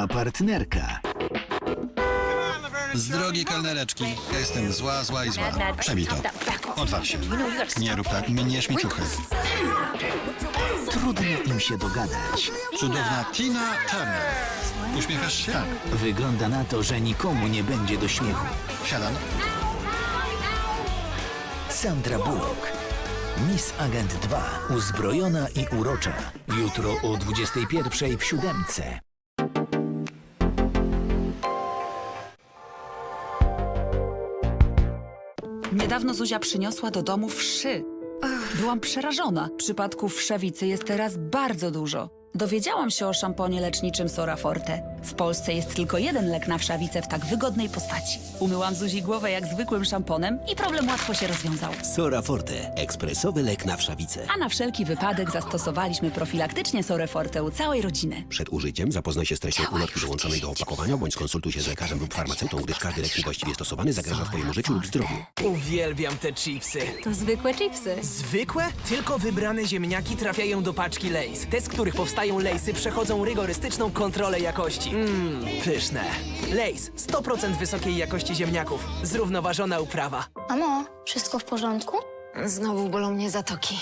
nowa partnerka. Z drogi kelnereczki, ja jestem zła, zła i zła. Przebij to. Odwal się. Nie rób tak, mnie śmieciuchy. Trudno im się dogadać. Cudowna Tina Turner. Uśmiechasz się? Tak. Wygląda na to, że nikomu nie będzie do śmiechu. Siadam. Sandra Bullock. Miss Agent 2. Uzbrojona i urocza. Jutro o 21.00 w siódemce. Niedawno Zuzia przyniosła do domu wszy. Byłam przerażona. Przypadków wszewicy jest teraz bardzo dużo. Dowiedziałam się o szamponie leczniczym Sora Forte. W Polsce jest tylko jeden lek na wszawicę w tak wygodnej postaci. Umyłam Zuzi głowę jak zwykłym szamponem i problem łatwo się rozwiązał. Sora Forte. Ekspresowy lek na wszawicę. A na wszelki wypadek zastosowaliśmy profilaktycznie Sorę Forte u całej rodziny. Przed użyciem zapoznaj się z treścią ulotki dołączonej do opakowania, bądź skonsultuj się z lekarzem lub farmaceutą, gdyż każdy lek niewłaściwie stosowany zagraża Twojemu życiu lub zdrowiu. Uwielbiam te chipsy. To zwykłe chipsy. Zwykłe? Tylko wybrane ziemniaki trafiają do paczki Lays. Te, z których powstają Laysy, przechodzą rygorystyczną kontrolę jakości. Mmm, pyszne. Lays. 100% wysokiej jakości ziemniaków. Zrównoważona uprawa. Mamo, wszystko w porządku? Znowu bolą mnie zatoki.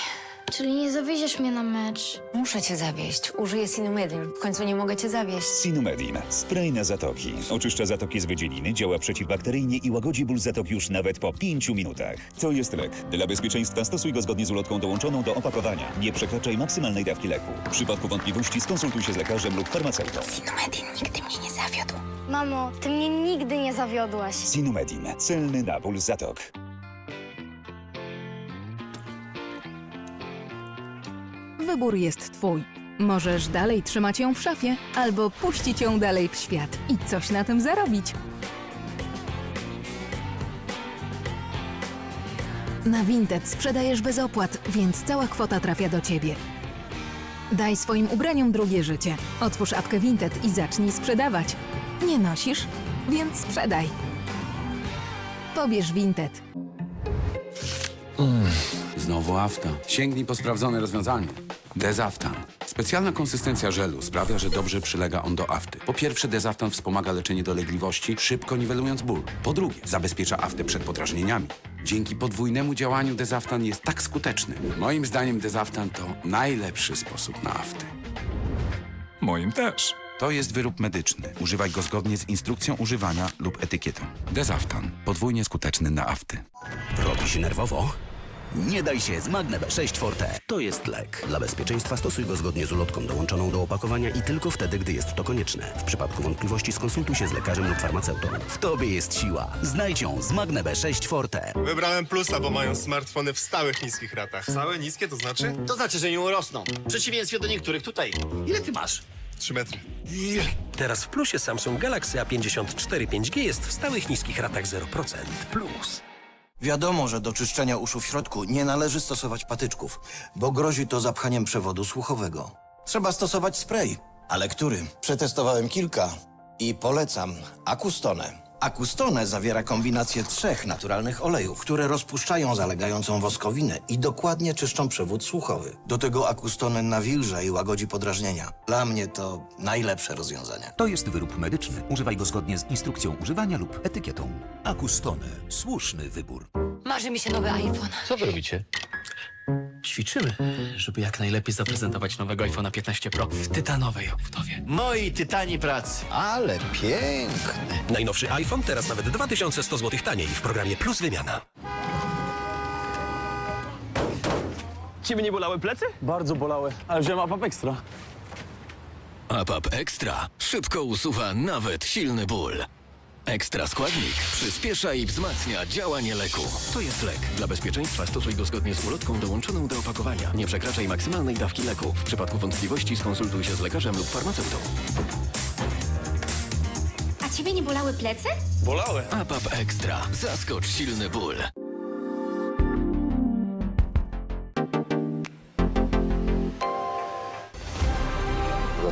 Czyli nie zawieziesz mnie na mecz? Muszę cię zawieść. Użyję Sinumedin. W końcu nie mogę cię zawieść. Sinumedin. Spray na zatoki. Oczyszcza zatoki z wydzieliny, działa przeciwbakteryjnie i łagodzi ból zatok już nawet po 5 minutach. To jest lek. Dla bezpieczeństwa stosuj go zgodnie z ulotką dołączoną do opakowania. Nie przekraczaj maksymalnej dawki leku. W przypadku wątpliwości skonsultuj się z lekarzem lub farmaceutą. Sinumedin nigdy mnie nie zawiódł. Mamo, ty mnie nigdy nie zawiodłaś. Sinumedin. Celny na ból zatok. Wybór jest twój. Możesz dalej trzymać ją w szafie, albo puścić ją dalej w świat i coś na tym zarobić. Na Vinted sprzedajesz bez opłat, więc cała kwota trafia do ciebie. Daj swoim ubraniom drugie życie. Otwórz apkę Vinted i zacznij sprzedawać. Nie nosisz? Więc sprzedaj. Pobierz Vinted. Znowu afta. Sięgnij po sprawdzone rozwiązanie. Dezaftan. Specjalna konsystencja żelu sprawia, że dobrze przylega on do afty. Po pierwsze, dezaftan wspomaga leczenie dolegliwości, szybko niwelując ból. Po drugie, zabezpiecza aftę przed podrażnieniami. Dzięki podwójnemu działaniu dezaftan jest tak skuteczny. Moim zdaniem dezaftan to najlepszy sposób na aftę. Moim też. To jest wyrób medyczny. Używaj go zgodnie z instrukcją używania lub etykietą. Dezaftan. Podwójnie skuteczny na afty. Robi się nerwowo? Nie daj się z Magne B6 Forte. To jest lek. Dla bezpieczeństwa stosuj go zgodnie z ulotką dołączoną do opakowania i tylko wtedy, gdy jest to konieczne. W przypadku wątpliwości skonsultuj się z lekarzem lub farmaceutą. W tobie jest siła. Znajdź ją z Magne B6 Forte. Wybrałem plusa, bo mają smartfony w stałych niskich ratach. Stałe niskie to znaczy? To znaczy, że nie urosną. W przeciwieństwie do niektórych tutaj. Ile ty masz? 3 metry. Teraz w plusie Samsung Galaxy A54 5G jest w stałych niskich ratach 0%. Plus. Wiadomo, że do czyszczenia uszu w środku nie należy stosować patyczków, bo grozi to zapchaniem przewodu słuchowego. Trzeba stosować spray. Ale który? Przetestowałem kilka i polecam Acustone. Acustone zawiera kombinację trzech naturalnych olejów, które rozpuszczają zalegającą woskowinę i dokładnie czyszczą przewód słuchowy. Do tego Acustone nawilża i łagodzi podrażnienia. Dla mnie to najlepsze rozwiązanie. To jest wyrób medyczny. Używaj go zgodnie z instrukcją używania lub etykietą. Akustone. Słuszny wybór. Marzy mi się nowy iPhone. Co wy robicie? Ćwiczymy, żeby jak najlepiej zaprezentować nowego iPhone'a 15 Pro w tytanowej obudowie. Moi tytani pracy. Ale piękne. Najnowszy iPhone teraz nawet 2100 zł taniej w programie Plus Wymiana. Ciebie nie bolały plecy? Bardzo bolały, ale wziąłem Apap Extra. APAP Extra szybko usuwa nawet silny ból. Ekstra składnik przyspiesza i wzmacnia działanie leku. To jest lek. Dla bezpieczeństwa stosuj go zgodnie z ulotką dołączoną do opakowania. Nie przekraczaj maksymalnej dawki leku. W przypadku wątpliwości skonsultuj się z lekarzem lub farmaceutą. A ciebie nie bolały plecy? Bolały. APAP Extra. Zaskocz silny ból.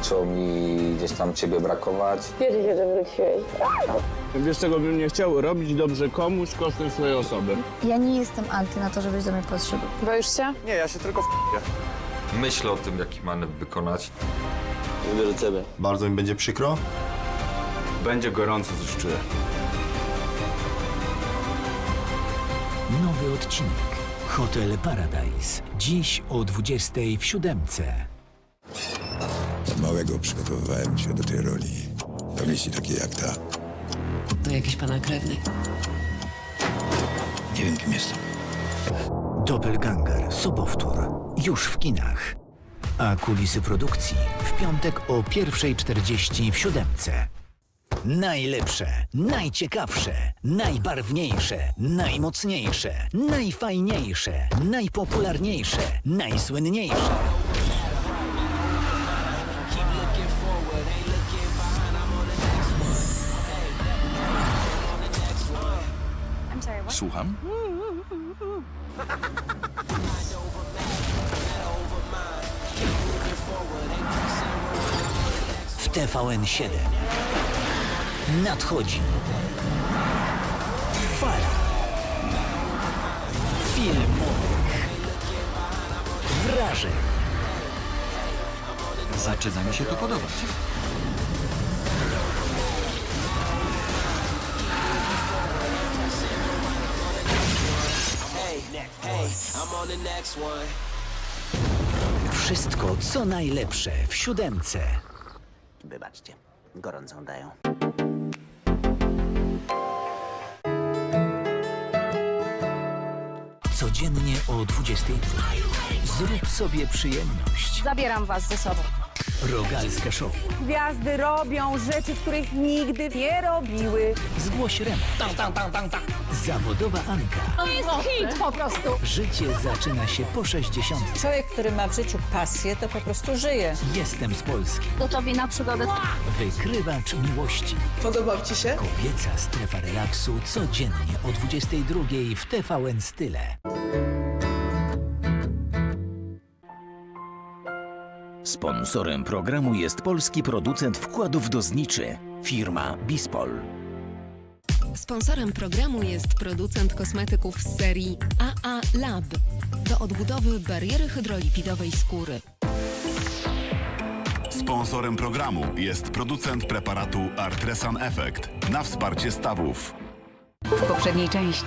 Zaczęło mi gdzieś tam ciebie brakować. Wiesz, czego bym nie chciał? Robić dobrze komuś kosztem swojej osoby. Ja nie jestem anty na to, żebyś do mnie podszedł. Boisz się? Nie, ja się tylko. Myślę o tym, jaki manewr wykonać. Wybierę ciebie. Bardzo mi będzie przykro, Będzie gorąco, coś czuję. Nowy odcinek. Hotel Paradise. Dziś o 20 w siódemce. Małego przygotowywałem się do tej roli. Do misji takiej jak ta. To jakiś pana krewny. Nie wiem, kim jestem. Doppelganger Sobowtór. Już w kinach. A kulisy produkcji w piątek o 1.40 w siódemce. Najlepsze, najciekawsze, najbarwniejsze, najmocniejsze, najfajniejsze, najpopularniejsze, najsłynniejsze. Słucham? w TVN7. Nadchodzi fala filmowych wrażeń. Zaczyna mi się to podobać. Wszystko, co najlepsze w siódemce. Wybaczcie, gorącą dają. Codziennie o 22. Zrób sobie przyjemność. Zabieram was ze sobą. Rogalska Show. Gwiazdy robią rzeczy, których nigdy nie robiły. Zgłoś remont. Zawodowa Anka. To jest hit po prostu. Życie zaczyna się po 60. Człowiek, który ma w życiu pasję, to po prostu żyje. Jestem z Polski. Gotowi na przygodę. Wykrywacz miłości. Podobał ci się? Kobieca strefa relaksu codziennie o 22 w TVN Style. Sponsorem programu jest polski producent wkładów do zniczy, firma Bispol. Sponsorem programu jest producent kosmetyków z serii AA Lab do odbudowy bariery hydrolipidowej skóry. Sponsorem programu jest producent preparatu Artresan Effect na wsparcie stawów. W poprzedniej części